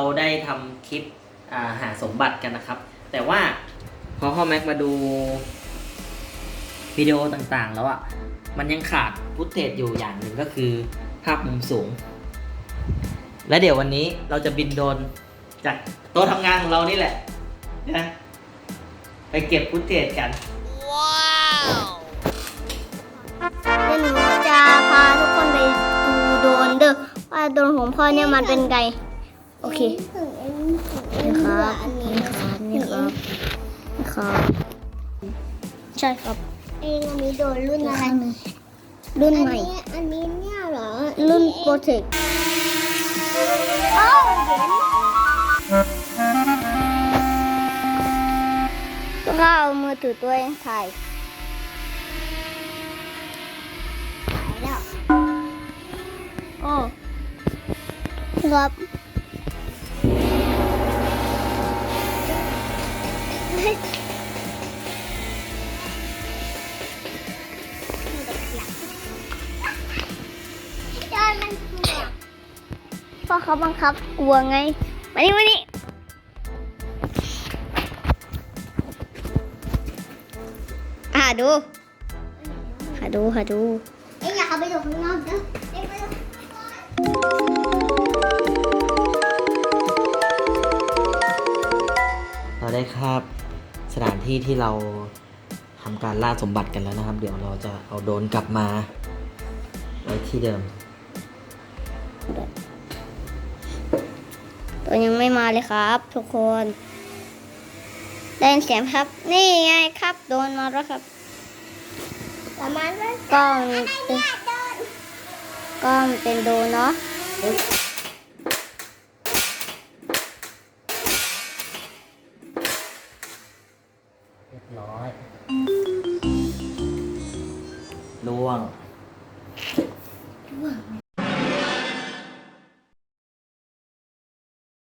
เราได้ทำคลิปอ่าหาสมบัติกันนะครับ แต่ว่าพอพ่อแม็กมาดูวิดีโอต่างๆ แล้วอะ่ะมันยังขาดฟุตเทจอยู่อย่างหนึ่งก็คือภาพมุมสูง และเดี๋ยววันนี้เราจะบินโดรนจากโต๊ะทำงานของเรานี่แหละนะไปเก็บฟุตเทจกัน เดี๋ยวหนูจะพาทุกคนไปดูโดรนเด้อว่าโดรนของพ่อเนี่ยมันเป็นไง โอเคนี่ครับนี่ครับนี่ครับนี่ครับ ใช่ครับ เองอันนี้โดนรุ่นอะไรรุ่นใหม่ อันนี้อันนี้เนี่ยเหรอ รุ่นโปรเทคเอ้าเห็นก็เอามือถือตัวเองถ่ายหายแล้วโอ้ครับ พ่อเขาบังคับกลัวไง มานี่มานี่หาดู หาดู หาดูเอ็งอยากเอาไปดูข้างนอกนะเอ็งไปดูเราได้คาบ สถานที่ที่เราทำการล่าสมบัติกันแล้วนะครับ เดี๋ยวเราจะเอาโดรนกลับมาไว้ที่เดิม ตัวยังไม่มาเลยครับ ทุกคนได้ยินเสียงไหมครับ นี่ไงครับ โดนมาแล้วครับประมาณว่าก็มันไอ้เป็นเนี่ยโดนก็มันเป็นโดนเนาะ ร้อย